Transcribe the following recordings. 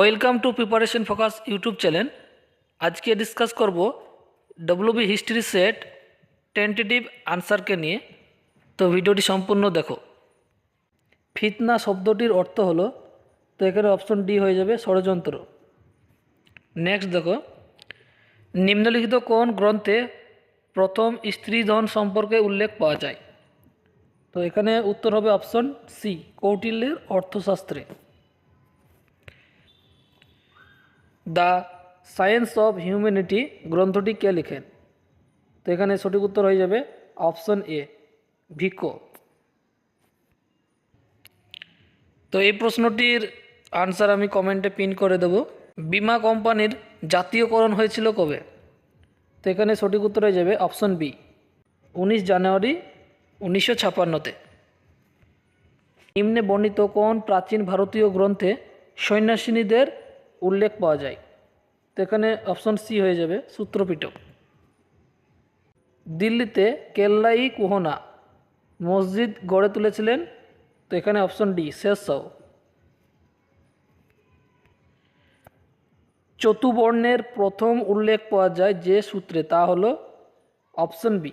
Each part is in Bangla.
Welcome to preparation focus YouTube channel. আজকে ডিসকাস করব ডব্লিউবি হিস্ট্রি সেট টেন্টেটিভ আনসারকে নিয়ে। তো ভিডিওটি সম্পূর্ণ দেখো। ফিতনা শব্দটির অর্থ হলো, তো এখানে অপশন ডি হয়ে যাবে ষড়যন্ত্র। নেক্সট দেখো, নিম্নলিখিত কোন গ্রন্থে প্রথম স্ত্রীধন সম্পর্কে উল্লেখ পাওয়া যায়? তো এখানে উত্তর হবে অপশন সি কৌটিল্যের অর্থশাস্ত্রে। দ্য সায়েন্স অফ হিউম্যানিটি গ্রন্থটি কে লেখেন? তো এখানে সঠিক উত্তর হয়ে যাবে অপশন এ, ভিকো। তো এই প্রশ্নটির আনসার আমি কমেন্টে পিন করে দেব। বিমা কোম্পানির জাতীয়করণ হয়েছিল কবে? তো এখানে সঠিক উত্তর হয়ে যাবে অপশন বি, উনিশ জানুয়ারি উনিশশো ছাপান্নতে। নিম্নে বর্ণিত কোন প্রাচীন ভারতীয় গ্রন্থে সন্ন্যাসিনীদের উল্লেখ পাওয়া যায়। তো এখানে অপশন সি হয়ে যাবে সূত্রপিটক দিল্লিতে কেল্লাই কুহনা মসজিদ গড়ে তুলেছিলেন। তো এখানে অপশন ডি শেষ সাউ চতুবর্ণের প্রথম উল্লেখ পাওয়া যায় যে সূত্রে, তা হলো অপশন বি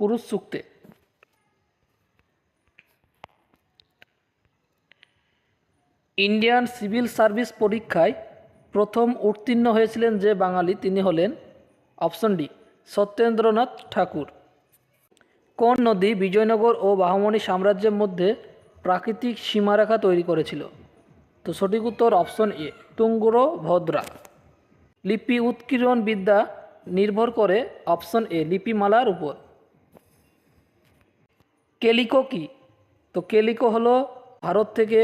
পুরুষ সূক্তে। ইন্ডিয়ান সিভিল সার্ভিস পরীক্ষায় প্রথম উত্তীর্ণ হয়েছিলেন যে বাঙালি, তিনি হলেন অপশন ডি, সত্যেন্দ্রনাথ ঠাকুর। কোন নদী বিজয়নগর ও বাহমনি সাম্রাজ্যের মধ্যে প্রাকৃতিক সীমারেখা তৈরি করেছিল? তো সঠিক উত্তর অপশন এ, তুঙ্গুর ভদ্রা। লিপি উৎকীর্ণ বিদ্যা নির্ভর করে অপশন এ, লিপিমালার উপর। কেলিকো কি? তো কেলিকো হলো ভারত থেকে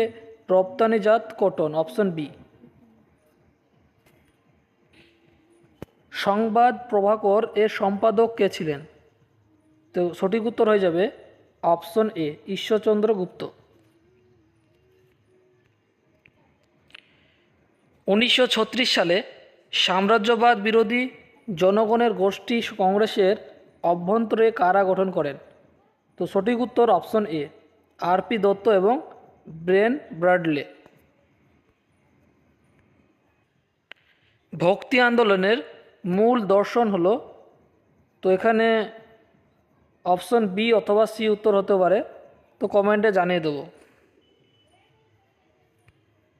রপ্তানিজাত কটন, অপশন বি। সংবাদ প্রভাকর এর সম্পাদক কে ছিলেন? তো সঠিক উত্তর হয়ে যাবে অপশন এ, ঈশ্বরচন্দ্র গুপ্ত। উনিশশো ছত্রিশ সালে সাম্রাজ্যবাদ বিরোধী জনগণের গোষ্ঠী কংগ্রেসের অভ্যন্তরে কারা গঠন করেন? তো সঠিক উত্তর option A, R P Dutt এবং ব্রেন ব্রাডলে। ভক্তি আন্দোলনের মূল দর্শন হলো, তো এখানে অপশন বি অথবা সি উত্তর হতে পারে, তো কমেন্টে জানিয়ে দেবো।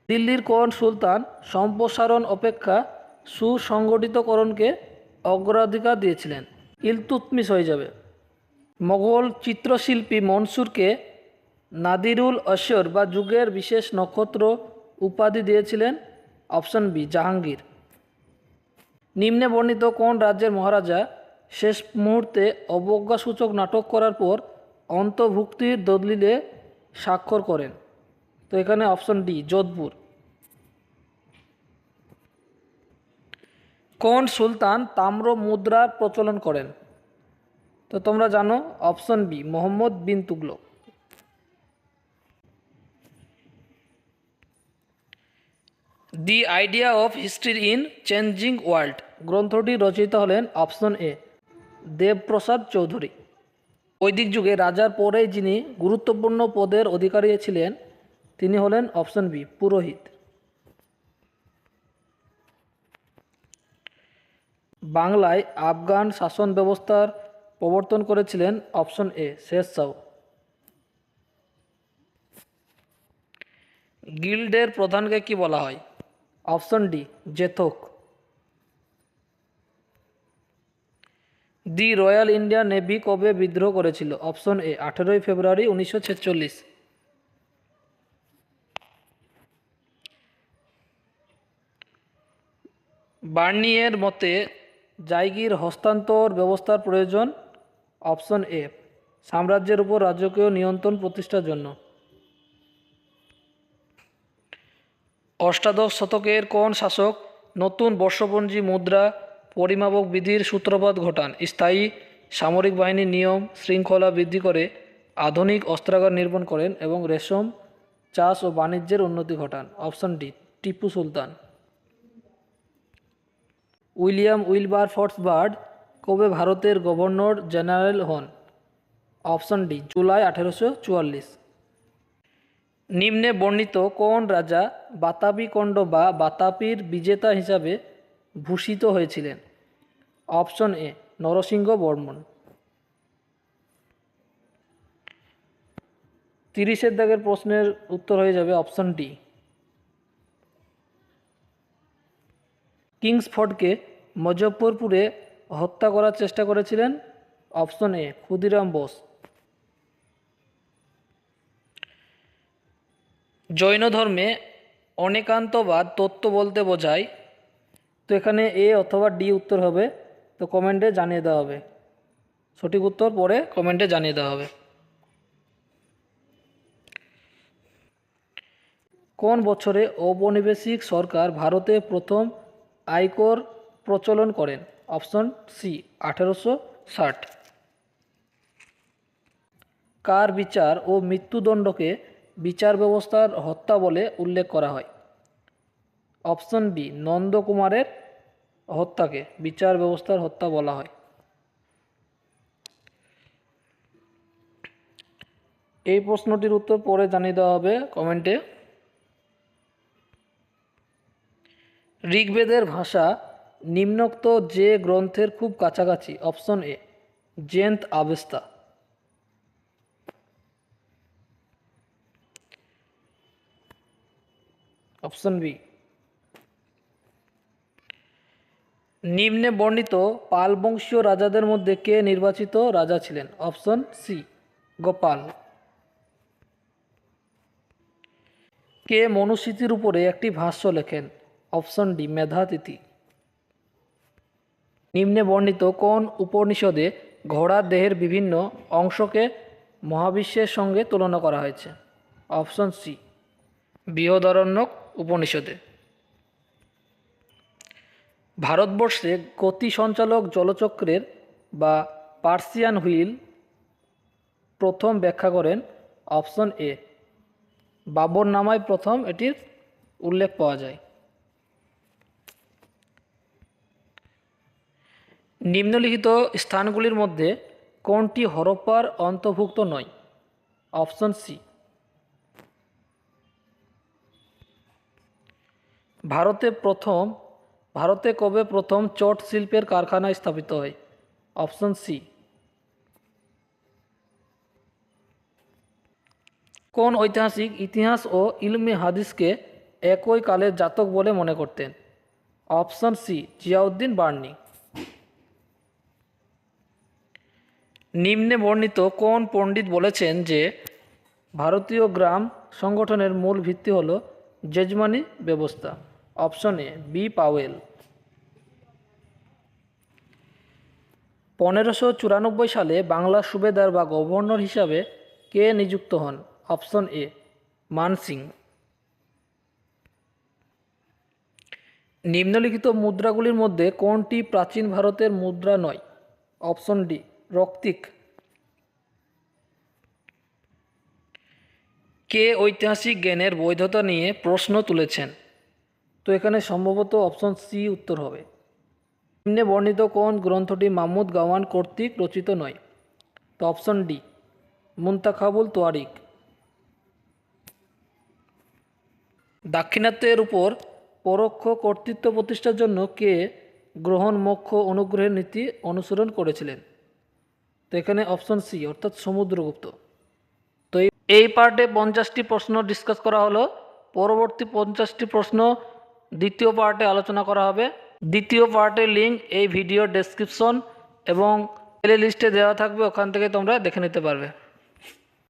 দিল্লির কোন সুলতান সম্প্রসারণ অপেক্ষা সুসংগঠিতকরণকে অগ্রাধিকার দিয়েছিলেন? ইলতুতমিস হয়ে যাবে। মোগল চিত্রশিল্পী মনসুরকে নাদিরুল অশর বা যুগের বিশেষ নক্ষত্র উপাধি দিয়েছিলেন অপশন বি, জাহাঙ্গীর। নিম্নে বর্ণিত কোন রাজ্যের মহারাজা শেষ মুহূর্তে অবজ্ঞাসূচক নাটক করার পর অন্তর্ভুক্তির দলিলে স্বাক্ষর করেন? তো এখানে অপশন ডি, যোধপুর। কোন সুলতান তাম্র মুদ্রার প্রচলন করেন? তো তোমরা জানো option B, Mohammad bin Tughlaq. The idea of history in changing world গ্রন্থটি রচিত হলেন অপশন এ, দেবপ্রসাদ চৌধুরী। বৈদিক যুগে রাজার পরেই যিনি গুরুত্বপূর্ণ পদের অধিকারী ছিলেন, তিনি হলেন অপশন বি, পুরোহিত। বাংলায় আফগান শাসন ব্যবস্থার প্রবর্তন করেছিলেন অপশন এ, শেষ সাউ। গিল্ডের প্রধানকে কি বলা হয়? অপশন ডি জেথক দি রয়্যাল ইন্ডিয়ান নেভি কবে বিদ্রোহ করেছিল? অপশন এ, আঠেরোই ফেব্রুয়ারি উনিশশো ছেচল্লিশ। বার্নিয়ের মতে জায়গির হস্তান্তর ব্যবস্থার প্রয়োজন। অপশন এ, সাম্রাজ্যের উপর রাজকীয় নিয়ন্ত্রণ প্রতিষ্ঠার জন্য। অষ্টাদশ শতকের কোন শাসক নতুন বর্ষপঞ্জি মুদ্রা পরিমাপক বিধির সূত্রপাত ঘটান? স্থায়ী সামরিক বাহিনীর নিয়ম শৃঙ্খলা বৃদ্ধি করে আধুনিক অস্ত্রাগার নির্মাণ করেন এবং রেশম, চাষ ও বাণিজ্যের উন্নতি ঘটান। Option D, Tipu Sultan. William Wilber Bird কবে ভারতের গভর্নর জেনারেল হন? অপশন ডি, জুলাই আঠেরোশো চুয়াল্লিশ। নিম্নে বর্ণিত কোন রাজা বাতাবি কণ্ড বা বাতাপির বিজেতা হিসাবে ভূষিত হয়েছিলেন? অপশন এ, নরসিংহ বর্মন তিরিশের দাগের প্রশ্নের উত্তর হয়ে যাবে অপশন ডি। কিংসফোর্ডকে মুজফ্ফরপুরে হত্যা করার চেষ্টা করেছিলেন? Option A, Khudiram Bose. Jain ধর্মে অনেকান্তবাদ তত্ত্ব বলতে বোঝায়। তো এখানে এ অথবা ডি উত্তর হবে, তো কমেন্টে জানিয়ে দেওয়া হবে। সঠিক উত্তর পরে কমেন্টে জানিয়ে দেওয়া হবে। কোন বছরে ঔপনিবেশিক সরকার ভারতে প্রথম আয়কর প্রচলন করেন? অপশন সি, আঠেরোশো ষাট। কার বিচার ও মৃত্যুদণ্ডকে বিচার ব্যবস্থার হত্যা বলে উল্লেখ করা হয়। অপশন বি, নন্দকুমারের হত্যাকে বিচার ব্যবস্থার হত্যা বলা হয়। এই প্রশ্নটির উত্তর পরে জানিয়ে দেওয়া হবে কমেন্টে। ঋগ্বেদের ভাষা, নিম্নোক্ত যে গ্রন্থের খুব কাছাকাছি, option A, Zend Avesta. Option B. নিম্নে বর্ণিত পাল বংশীয় রাজাদের মধ্যে কে নির্বাচিত রাজা ছিলেন? Option C, Gopal. কে মনুস্মৃতির উপরে একটি ভাষ্য লেখেন? Option D, Medhatithi. নিম্নে বর্ণিত কোন উপনিষদে ঘোড়ার দেহের বিভিন্ন অংশকে মহাবিশ্বের সঙ্গে তুলনা করা হয়েছে? অপশন সি, বৃহদারণ্যক উপনিষদে। ভারতবর্ষে গতি সঞ্চালক জলচক্রের বা পার্সিয়ান হুইল প্রথম ব্যাখ্যা করেন অপশন এ। বাবর নামায় প্রথম এটির উল্লেখ পাওয়া যায়। নিম্নলিখিত স্থানগুলির মধ্যে কোনটি হরপ্পার অন্তর্ভুক্ত নয়? Option C. ভারতে প্রথম, ভারতে কবে প্রথম চট শিল্পের কারখানা স্থাপিত হয়? Option C. কোন ঐতিহাসিক ইতিহাস ও ইলমি হাদিসকে একই কালের জাতক বলে মনে করতেন? Option C, Ziauddin Barani. নিম্নে বর্ণিত কোন পণ্ডিত বলেছেন যে, ভারতীয় গ্রাম সংগঠনের মূল ভিত্তি হল জেজমানি ব্যবস্থা? Option A, B Powell. পনেরোশো চুরানব্বই সালে বাংলার সুবেদার বা গভর্নর হিসাবে কে নিযুক্ত হন? অপশন এ, মান সিং। নিম্নলিখিত মুদ্রাগুলির মধ্যে কোনটি প্রাচীন ভারতের মুদ্রা নয়? Option D, রক্তিক। কে ঐতিহাসিক জ্ঞানের বৈধতা নিয়ে প্রশ্ন তুলেছেন? তো এখানে সম্ভবত অপশন সি উত্তর হবে। নিম্নে বর্ণিত কোন গ্রন্থটি মাহমুদ গাওয়ান কর্তৃক রচিত নয়? তো অপশন ডি মুন্তাখাবুল তোয়ারিক। দাক্ষিণাত্যের উপর পরোক্ষ কর্তৃত্ব প্রতিষ্ঠার জন্য কে গ্রহণ মোক্ষ অনুগ্রহের নীতি অনুসরণ করেছিলেন? তো এখানে অপশন সি অর্থাৎ সমুদ্রগুপ্ত। তো এই পার্টে পঞ্চাশটি প্রশ্ন ডিসকাস করা হলো। পরবর্তী পঞ্চাশটি প্রশ্ন দ্বিতীয় পার্টে আলোচনা করা হবে। দ্বিতীয় পার্টের লিঙ্ক এই ভিডিও ডেসক্রিপশন এবং প্লে লিস্টে দেওয়া থাকবে, ওখান থেকে তোমরা দেখে নিতে পারবে।